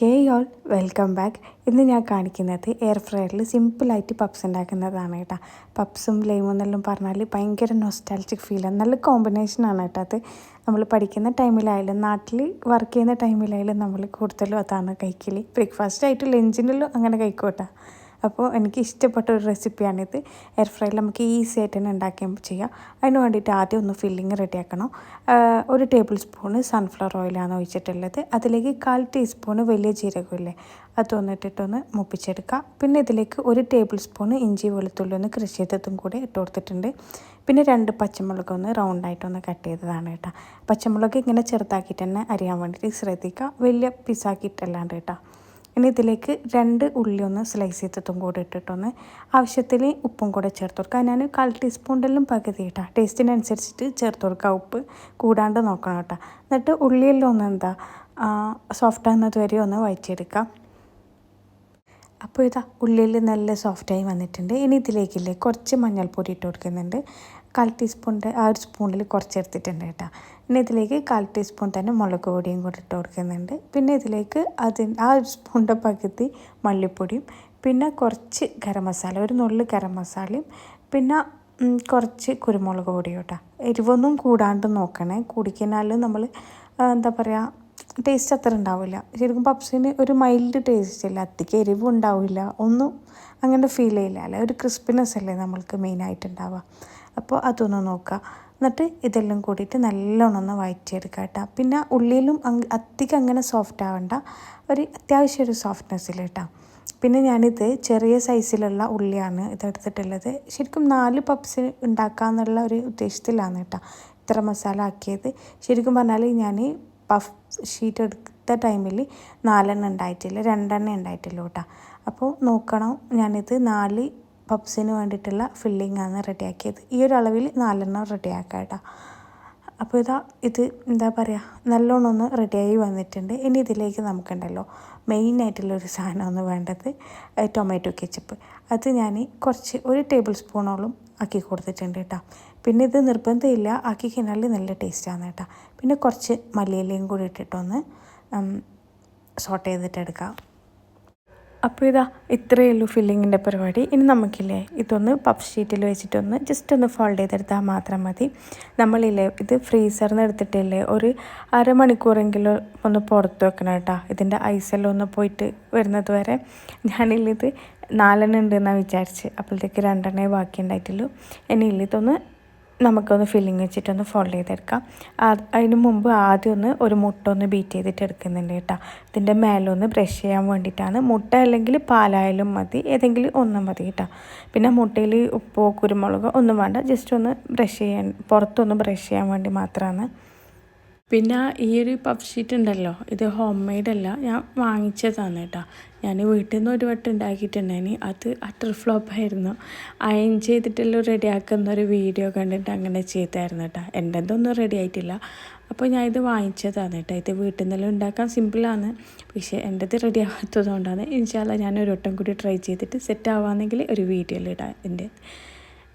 ഹേ all welcome back. ഇന്ന് ഞാൻ കാണിക്കുന്നത് എയർ ഫ്രയറിൽ സിമ്പിളായിട്ട് പപ്സ് ഉണ്ടാക്കുന്നതാണ് കേട്ടോ. പപ്സും ലൈമും എന്നെല്ലാം പറഞ്ഞാൽ ഭയങ്കര ഫീൽ ഫീലാണ് നല്ല കോമ്പിനേഷനാണ് കേട്ടോ അത്. നമ്മൾ പഠിക്കുന്ന ടൈമിലായാലും നാട്ടിൽ വർക്ക് ചെയ്യുന്ന ടൈമിലായാലും നമ്മൾ കൂടുതലും അതാണ് കഴിക്കൽ ബ്രേക്ക്ഫാസ്റ്റ് ആയിട്ട് ലഞ്ചിനെല്ലാം അങ്ങനെ കഴിക്കോട്ടെ അപ്പോൾ എനിക്ക് ഇഷ്ടപ്പെട്ട ഒരു റെസിപ്പിയാണിത്. എയർ ഫ്രൈയിൽ നമുക്ക് ഈസി ആയിട്ട് തന്നെ ഉണ്ടാക്കുകയും ചെയ്യാം. അതിന് വേണ്ടിയിട്ട് ആദ്യം ഒന്ന് ഫില്ലിങ് റെഡിയാക്കണം ഒരു ടേബിൾ സ്പൂണ് സൺഫ്ലവർ ഓയിലാണ് ഒഴിച്ചിട്ടുള്ളത്. അതിലേക്ക് കാൽ ടീസ്പൂണ് വലിയ ജീരകമില്ലേ അത് വന്നിട്ടിട്ടൊന്ന് മുപ്പിച്ചെടുക്കുക. പിന്നെ ഇതിലേക്ക് ഒരു ടേബിൾ സ്പൂണ് ഇഞ്ചി വെളുത്തുള്ളി ഒന്ന് കൃഷി ചെയ്തതും കൂടി ഇട്ട് കൊടുത്തിട്ടുണ്ട്. പിന്നെ രണ്ട് പച്ചമുളക് ഒന്ന് റൗണ്ടായിട്ടൊന്ന് കട്ട് ചെയ്തതാണ് കേട്ടോ. പച്ചമുളക് ഇങ്ങനെ ചെറുതാക്കിയിട്ട് തന്നെ അരിയാൻ വേണ്ടിയിട്ട് ശ്രദ്ധിക്കുക. വലിയ പീസാക്കിയിട്ടല്ലാണ്ട് കേട്ടോ. ഇനി ഇതിലേക്ക് രണ്ട് ഉള്ളി ഒന്ന് സ്ലൈസ് ചെയ്തിട്ടും കൂടെ ഇട്ടിട്ടൊന്ന് ആവശ്യത്തിൽ ഉപ്പും കൂടെ ചേർത്ത് കൊടുക്കുക. ഞാൻ കാൽ ടീസ്പൂണിലും പകുതി കേട്ടോ ടേസ്റ്റിനനുസരിച്ചിട്ട് ചേർത്ത് കൊടുക്കുക. ഉപ്പ് കൂടാണ്ട് നോക്കണം കേട്ടോ. എന്നിട്ട് ഉള്ളിയെല്ലാം ഒന്ന് എന്താ സോഫ്റ്റ് ആകുന്നത് വരെ ഒന്ന് വഴറ്റിയെടുക്കാം. അപ്പോൾ ഇതാ ഉള്ളിൽ നല്ല സോഫ്റ്റായി വന്നിട്ടുണ്ട്. ഇനി ഇതിലേക്കില്ലേ കുറച്ച് മഞ്ഞൾപ്പൊടി ഇട്ട് കൊടുക്കുന്നുണ്ട്. കാൽ ടീസ്പൂണിന്റെ ആ ഒരു സ്പൂണിൽ കുറച്ച് എടുത്തിട്ടുണ്ട് കേട്ടോ. പിന്നെ ഇതിലേക്ക് കാൽ ടീസ്പൂൺ തന്നെ മുളക് പൊടിയും കൂടി ഇട്ട് കൊടുക്കുന്നുണ്ട്. പിന്നെ ഇതിലേക്ക് അതിന് ആ ഒരു സ്പൂണിന്റെ പകുതി മല്ലിപ്പൊടിയും പിന്നെ കുറച്ച് ഗരം മസാല ഒരു നുള്ളു ഗരം മസാലയും പിന്നെ കുറച്ച് കുരുമുളക് പൊടിയും കേട്ടോ എരിവൊന്നും കൂടാണ്ട് നോക്കണേ. കൂടിക്കഴിഞ്ഞാൽ നമ്മൾ എന്താ പറയുക ടേസ്റ്റ് അത്ര ഉണ്ടാവില്ല. ശരിക്കും പപ്സിന് ഒരു മൈൽഡ് ടേസ്റ്റ് ഇല്ല. അത്തിക്ക് എരിവും ഉണ്ടാവില്ല. ഒന്നും അങ്ങനെ ഫീൽ ചെയ്യില്ല. അല്ലെ? ഒരു ക്രിസ്പിനെസ് അല്ലേ നമ്മൾക്ക് മെയിനായിട്ട് ഉണ്ടാവുക. അപ്പോൾ അതൊന്ന് നോക്കുക. എന്നിട്ട് ഇതെല്ലാം കൂടിയിട്ട് നല്ലോണം ഒന്ന് വഴറ്റിയെടുക്കുക കേട്ടോ. പിന്നെ ഉള്ളിയിലും അധികം അങ്ങനെ സോഫ്റ്റ് ആവണ്ട. ഒരു അത്യാവശ്യം ഒരു സോഫ്റ്റ്നെസ്സിൽ കേട്ടോ. പിന്നെ ഞാനിത് ചെറിയ സൈസിലുള്ള ഉള്ളിയാണ് ഇതെടുത്തിട്ടുള്ളത് ശരിക്കും നാല് പപ്സ് ഉണ്ടാക്കാമെന്നുള്ള ഒരു ഉദ്ദേശത്തിലാണ് കേട്ടോ ഇത്ര മസാല ആക്കിയത്. ശരിക്കും പറഞ്ഞാൽ ഞാൻ പഫ് ഷീറ്റ് എടുത്ത ടൈമിൽ നാലെണ്ണം ഉണ്ടായിട്ടില്ല രണ്ടെണ്ണം ഉണ്ടായിട്ടില്ല കേട്ടോ. അപ്പോൾ നോക്കണം ഞാനിത് നാല് പപ്സിന് വേണ്ടിയിട്ടുള്ള ഫില്ലിംഗ് ആണ് റെഡിയാക്കിയത്. ഈ ഒരു അളവിൽ നാലെണ്ണം റെഡിയാക്കാം കേട്ടോ. അപ്പോൾ ഇതാ ഇത് എന്താ പറയുക നല്ലോണം ഒന്ന് റെഡിയായി വന്നിട്ടുണ്ട്. ഇനി ഇതിലേക്ക് നമുക്കുണ്ടല്ലോ മെയിനായിട്ടുള്ളൊരു സാധനമാണ് വേണ്ടത് ടൊമാറ്റോ കെച്ചപ്പ് അത് ഞാൻ കുറച്ച് ഒരു ടേബിൾ സ്പൂണോളം ആക്കി കൊടുത്തിട്ടുണ്ട് കേട്ടോ. പിന്നെ ഇത് നിർബന്ധമില്ല ആക്കി കഴിഞ്ഞാൽ നല്ല ടേസ്റ്റാണ് കേട്ടോ. പിന്നെ കുറച്ച് മല്ലിയിലയും കൂടി ഇട്ടിട്ടൊന്ന് സോട്ട് ചെയ്തിട്ടെടുക്കാം അപ്പോൾ ഇതാ ഇത്രയേ ഉള്ളൂ ഫില്ലിങ്ങിന്റെ പരിപാടി. ഇനി നമുക്കില്ലേ ഇതൊന്ന് പപ്പ് ഷീറ്റിൽ വെച്ചിട്ടൊന്ന് ജസ്റ്റ് ഒന്ന് ഫോൾഡ് ചെയ്തെടുത്താൽ മാത്രം മതി. നമ്മളില്ലേ ഇത് ഫ്രീസറിൽ നിന്ന് എടുത്തിട്ടില്ലേ ഒരു അരമണിക്കൂറെങ്കിലും ഒന്ന് പുറത്ത് വെക്കണം കേട്ടോ. ഇതിന്റെ ഐസെല്ലാം ഒന്ന് പോയിട്ട് വരുന്നത് വരെ ഞാനില്ലിത് നാലെണ്ണം ഉണ്ടെന്നാണ് വിചാരിച്ച് അപ്പോഴത്തേക്ക് രണ്ടെണ്ണേ ബാക്കി ഉണ്ടായിട്ടുള്ളൂ ഇനി ഇതൊന്ന് നമുക്കൊന്ന് ഫില്ലിങ് വെച്ചിട്ടൊന്ന് ഫോൾഡ് ചെയ്തെടുക്കാം. അതിന് മുമ്പ് ആദ്യം ഒന്ന് ഒരു മുട്ട ഒന്ന് ബീറ്റ് ചെയ്തിട്ട് എടുക്കുന്നുണ്ട് കേട്ടോ. ഇതിന്റെ മേലൊന്ന് ബ്രഷ് ചെയ്യാൻ വേണ്ടിയിട്ടാണ്. മുട്ട അല്ലെങ്കിൽ പാലായാലും മതി ഏതെങ്കിലും ഒന്നും മതി കേട്ടോ. പിന്നെ മുട്ടയിൽ ഉപ്പോ കുരുമുളകോ ഒന്നും വേണ്ട ജസ്റ്റ് ഒന്ന് ബ്രഷ് ചെയ്യാൻ പുറത്തൊന്ന് ബ്രഷ് ചെയ്യാൻ വേണ്ടി മാത്രമാണ്. പിന്നെ ഈ ഒരു പഫ് ഷീറ്റ് ഉണ്ടല്ലോ ഇത് ഹോം മെയ്ഡ് അല്ല ഞാൻ വാങ്ങിച്ചതാണ് കേട്ടോ. ഞാൻ വീട്ടിൽ നിന്ന് ഒരു വട്ടം ഉണ്ടാക്കിയിട്ടുണ്ടായിന്. അത് അട്ടർ ഫ്ലോപ്പ് ആയിരുന്നു. അയൺ ചെയ്തിട്ടെല്ലാം റെഡിയാക്കുന്ന ഒരു വീഡിയോ കണ്ടിട്ട് അങ്ങനെ ചെയ്തായിരുന്നു കേട്ടോ. എന്റെ ഒന്നും റെഡി ആയിട്ടില്ല. അപ്പോൾ ഞാൻ ഇത് വാങ്ങിച്ചതാണ് കേട്ടോ. ഇത് വീട്ടിൽ നിന്നെല്ലാം ഉണ്ടാക്കാൻ സിമ്പിളാണ് പക്ഷേ എന്റെത് റെഡി ആവാത്തത് കൊണ്ടാണ് ഇൻഷാല്ല ഞാൻ ഒരു വട്ടം കൂടി ട്രൈ ചെയ്തിട്ട് സെറ്റ് ആവാമെങ്കിൽ ഒരു വീഡിയോയിൽ ഇടാം. എന്റെ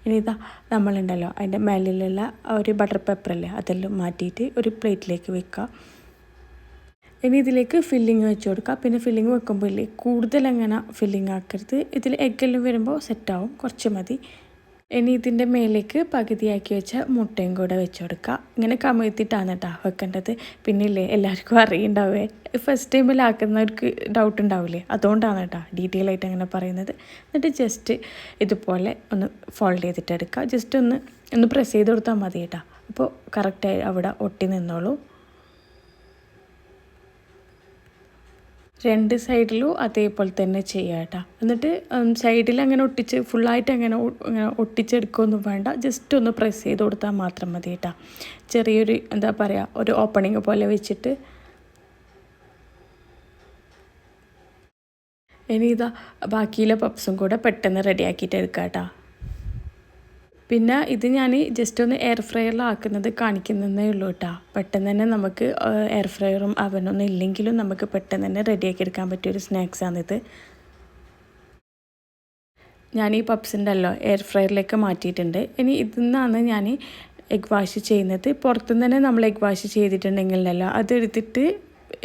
ഇനി ഇതാ നമ്മളുണ്ടല്ലോ. അതിന്റെ മേലിലുള്ള ഒരു ബട്ടർ പേപ്പറല്ലേ അതെല്ലാം മാറ്റിയിട്ട് ഒരു പ്ലേറ്റിലേക്ക് വെക്കുക. ഇനി ഇതിലേക്ക് ഫില്ലിങ് വെച്ച് കൊടുക്കുക. പിന്നെ ഫില്ലിങ് വെക്കുമ്പോൾ ഇല്ലേ കൂടുതൽ അങ്ങനെ ഫില്ലിങ് ആക്കരുത്. ഇതിൽ എഗ്ഗെല്ലാം വരുമ്പോൾ സെറ്റാവും കുറച്ച് മതി. ഇനി ഇതിന്റെ മേലേക്ക് പകുതിയാക്കി വെച്ച മുട്ടയും കൂടെ വെച്ച് കൊടുക്കുക ഇങ്ങനെ കമഴ്ത്തിയിട്ടാണ് കേട്ടോ വെക്കേണ്ടത്. പിന്നെ ഇല്ലേ എല്ലാവർക്കും അറിയുണ്ടാവേ. ഫസ്റ്റ് ടൈമിൽ ആക്കുന്നവർക്ക് ഡൗട്ട് ഉണ്ടാവില്ലേ അതുകൊണ്ടാണ് കേട്ടോ ഡീറ്റെയിൽ ആയിട്ട് അങ്ങനെ പറയുന്നത്. എന്നിട്ട് ജസ്റ്റ് ഇതുപോലെ ഒന്ന് ഫോൾഡ് ചെയ്തിട്ട് എടുക്കുക ജസ്റ്റ് ഒന്ന് ഒന്ന് പ്രസ് ചെയ്ത് കൊടുത്താൽ മതി കേട്ടോ അപ്പോൾ കറക്റ്റായി അവിടെ ഒട്ടി നിന്നോളൂ. രണ്ട് സൈഡിലും അതേപോലെ തന്നെ ചെയ്യുക കേട്ടോ എന്നിട്ട് സൈഡിൽ അങ്ങനെ ഒട്ടിച്ച് ഫുള്ളായിട്ട് അങ്ങനെ അങ്ങനെ ഒട്ടിച്ചെടുക്കുകയൊന്നും വേണ്ട. ജസ്റ്റ് ഒന്ന് പ്രസ് ചെയ്ത് കൊടുത്താൽ മാത്രം മതി കേട്ടോ ചെറിയൊരു എന്താ പറയുക ഒരു ഓപ്പണിങ് പോലെ വെച്ചിട്ട്. ഇനി ഇതാ ബാക്കിയിലെ പപ്സും കൂടെ പെട്ടെന്ന് റെഡിയാക്കിയിട്ട് എടുക്കാം കേട്ടോ പിന്നെ ഇത് ഞാൻ ജസ്റ്റ് ഒന്ന് എയർ ഫ്രയറിലാക്കുന്നത് കാണിക്കുന്നതേ ഉള്ളൂ കേട്ടോ പെട്ടെന്ന് തന്നെ നമുക്ക് എയർ ഫ്രയറും അവനൊന്നും ഇല്ലെങ്കിലും നമുക്ക് പെട്ടെന്ന് തന്നെ റെഡിയാക്കി എടുക്കാൻ പറ്റിയൊരു സ്നാക്സാണിത് ഞാൻ ഈ പപ്സിന്റെ അല്ലോ എയർ ഫ്രയറിലേക്ക് മാറ്റിയിട്ടുണ്ട്. ഇനി ഇതിൽ നിന്നാണ് ഞാൻ എഗ് വാഷ് ചെയ്യുന്നത്. പുറത്തുനിന്ന് തന്നെ നമ്മൾ എഗ് വാഷ് ചെയ്തിട്ടുണ്ടെങ്കിലല്ലോ അതെടുത്തിട്ട്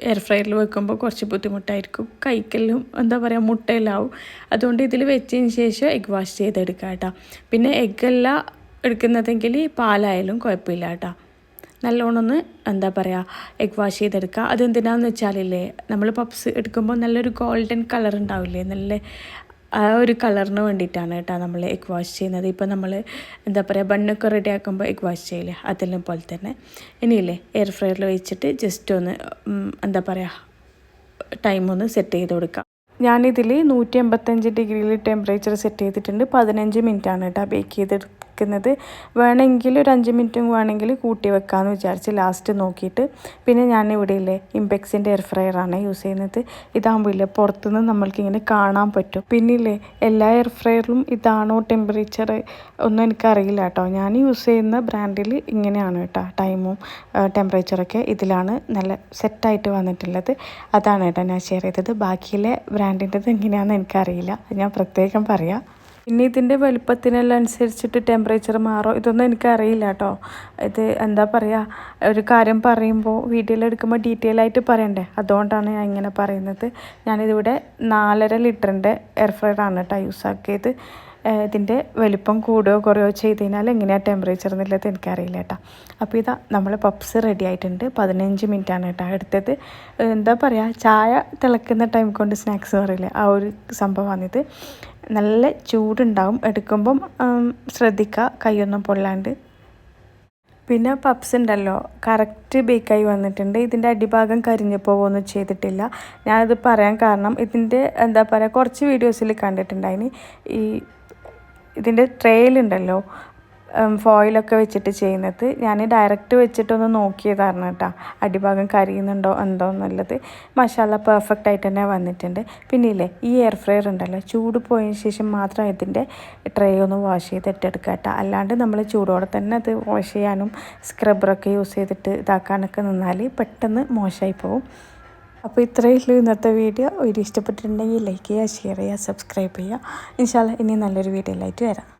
എയർ ഫ്രയറിൽ വെക്കുമ്പോൾ കുറച്ച് ബുദ്ധിമുട്ടായിരിക്കും. കൈക്കെല്ലാം എന്താ പറയുക മുട്ടയിലാവും അതുകൊണ്ട് ഇതിൽ വെച്ചതിന് ശേഷം എഗ് വാഷ് ചെയ്തെടുക്കുക കേട്ടോ പിന്നെ എഗ്ഗല്ല എടുക്കുന്നതെങ്കിൽ പാലായാലും കുഴപ്പമില്ല കേട്ടോ നല്ലോണം ഒന്ന് എന്താ പറയുക എഗ് വാഷ് ചെയ്തെടുക്കുക അതെന്തിനാന്ന് വെച്ചാലില്ലേ നമ്മൾ പപ്സ് എടുക്കുമ്പോൾ നല്ലൊരു ഗോൾഡൻ കളർ ഉണ്ടാവില്ലേ? നല്ല ആ ഒരു കളറിന് വേണ്ടിയിട്ടാണ് കേട്ടോ നമ്മൾ എഗ് വാഷ് ചെയ്യുന്നത്. ഇപ്പോൾ നമ്മൾ എന്താ പറയുക ബണ്ണൊക്കെ റെഡി ആക്കുമ്പോൾ എഗ് വാഷ് ചെയ്യില്ലേ? അതെല്ലാം പോലെ തന്നെ. ഇനിയില്ലേ എയർ ഫ്രയറിൽ വെച്ചിട്ട് ജസ്റ്റ് ഒന്ന് എന്താ പറയുക ടൈം ഒന്ന് സെറ്റ് ചെയ്ത് കൊടുക്കാം. ഞാനിതിൽ നൂറ്റി എൺപത്തഞ്ച് ഡിഗ്രിയിൽ ടെമ്പറേച്ചർ സെറ്റ് ചെയ്തിട്ടുണ്ട്. പതിനഞ്ച് മിനിറ്റാണ് കേട്ടോ ബേക്ക് ചെയ്തെടുക്കുന്നത് വേണമെങ്കിൽ ഒരു അഞ്ച് മിനിറ്റും വേണമെങ്കിൽ കൂട്ടി വെക്കാമെന്ന് വിചാരിച്ച് ലാസ്റ്റ് നോക്കിയിട്ട്. പിന്നെ ഞാൻ ഇവിടെ ഇല്ലേ ഇമ്പെക്സിന്റെ എയർ ഫ്രയറാണ് യൂസ് ചെയ്യുന്നത്. ഇതാകുമ്പോൾ ഇല്ലേ പുറത്തുനിന്ന് നമ്മൾക്കിങ്ങനെ കാണാൻ പറ്റും. പിന്നെ ഇല്ലേ എല്ലാ എയർ ഫ്രയറിലും ഇതാണോ ടെമ്പറേച്ചർ ഒന്നും എനിക്കറിയില്ല കേട്ടോ ഞാൻ യൂസ് ചെയ്യുന്ന ബ്രാൻഡിൽ ഇങ്ങനെയാണ് കേട്ടോ ടൈമും ടെമ്പറേച്ചറൊക്കെ ഇതിലാണ് നല്ല സെറ്റായിട്ട് വന്നിട്ടുള്ളത്. അതാണ് കേട്ടോ ഞാൻ ഷെയർ ചെയ്തത്. ബാക്കിയിലെ ബ്രാൻഡിന്റെത് എങ്ങനെയാണെന്ന് എനിക്കറിയില്ല. ഞാൻ പ്രത്യേകം പറയാം. പിന്നെ ഇതിന്റെ വലുപ്പത്തിനെല്ലാം അനുസരിച്ചിട്ട് ടെമ്പറേച്ചർ മാറും? ഇതൊന്നും എനിക്കറിയില്ല കേട്ടോ ഇത് എന്താ പറയുക ഒരു കാര്യം പറയുമ്പോൾ വീഡിയോയിൽ എടുക്കുമ്പോൾ ഡീറ്റെയിൽ ആയിട്ട് പറയണ്ടേ? അതുകൊണ്ടാണ് ഞാൻ ഇങ്ങനെ പറയുന്നത്. ഞാനിതിവിടെ നാലര ലിറ്ററിന്റെ എയർ ഫ്രൈഡാണ് കേട്ടോ യൂസ് ആക്കിയത്. ഇതിന്റെ വലിപ്പം കൂടുകയോ കുറയോ ചെയ്ത് കഴിഞ്ഞാൽ എങ്ങനെയാണ് ടെമ്പറേച്ചർ എന്നുള്ളത് എനിക്കറിയില്ല കേട്ടോ അപ്പോൾ ഇതാ നമ്മൾ പപ്സ് റെഡി ആയിട്ടുണ്ട്. പതിനഞ്ച് മിനിറ്റാണ് കേട്ടോ എടുത്തത്. എന്താ പറയുക ചായ തിളക്കുന്ന ടൈം കൊണ്ട് സ്നാക്സ് പറയില്ലേ ആ ഒരു സംഭവമാണിത് നല്ല ചൂടുണ്ടാവും. എടുക്കുമ്പം ശ്രദ്ധിക്കുക കൈയൊന്നും പൊള്ളാണ്ട്. പിന്നെ പപ്സ് ഉണ്ടല്ലോ. കറക്റ്റ് ബേക്കായി വന്നിട്ടുണ്ട്. ഇതിന്റെ അടിഭാഗം കരിഞ്ഞു പോവുകയൊന്നും ചെയ്തിട്ടില്ല. ഞാനത് പറയാൻ കാരണം ഇതിന്റെ എന്താ പറയുക കുറച്ച് വീഡിയോസിൽ കണ്ടിട്ടുണ്ടായിന്. ഈ ഇതിന്റെ ട്രെയിലുണ്ടല്ലോ ഫോയിലൊക്കെ വെച്ചിട്ട് ചെയ്യുന്നത്. ഞാൻ ഡയറക്റ്റ് വെച്ചിട്ടൊന്ന് നോക്കിയതായിരുന്നു കേട്ടോ. അടിഭാഗം കരിയുന്നുണ്ടോ എന്തോ എന്നുള്ളത്. മസാല പെർഫെക്റ്റ് ആയിട്ട് തന്നെ വന്നിട്ടുണ്ട്. പിന്നെ ഇല്ലേ ഈ എയർ ഫ്രയർ ഉണ്ടല്ലോ ചൂട് പോയതിന് ശേഷം മാത്രം ഇതിന്റെ ട്രേ ഒന്ന് വാഷ് ചെയ്തിട്ടെടുക്കുക കേട്ടോ. അല്ലാണ്ട് നമ്മൾ ചൂടോടെ തന്നെ അത് വാഷ് ചെയ്യാനും സ്ക്രബ്ബറൊക്കെ യൂസ് ചെയ്തിട്ട് ഇതാക്കാനൊക്കെ നിന്നാൽ പെട്ടെന്ന് മോശമായി പോകും അപ്പോൾ ഇത്രയേ ഉള്ളൂ ഇന്നത്തെ വീഡിയോ. വീഡിയോ ഇഷ്ടപ്പെട്ടിട്ടുണ്ടെങ്കിൽ ലൈക്ക് ചെയ്യുക ഷെയർ ചെയ്യുക സബ്സ്ക്രൈബ് ചെയ്യുക. ഇൻഷാല്ല ഇനി നല്ലൊരു വീഡിയോയിലായിട്ട് വരാം.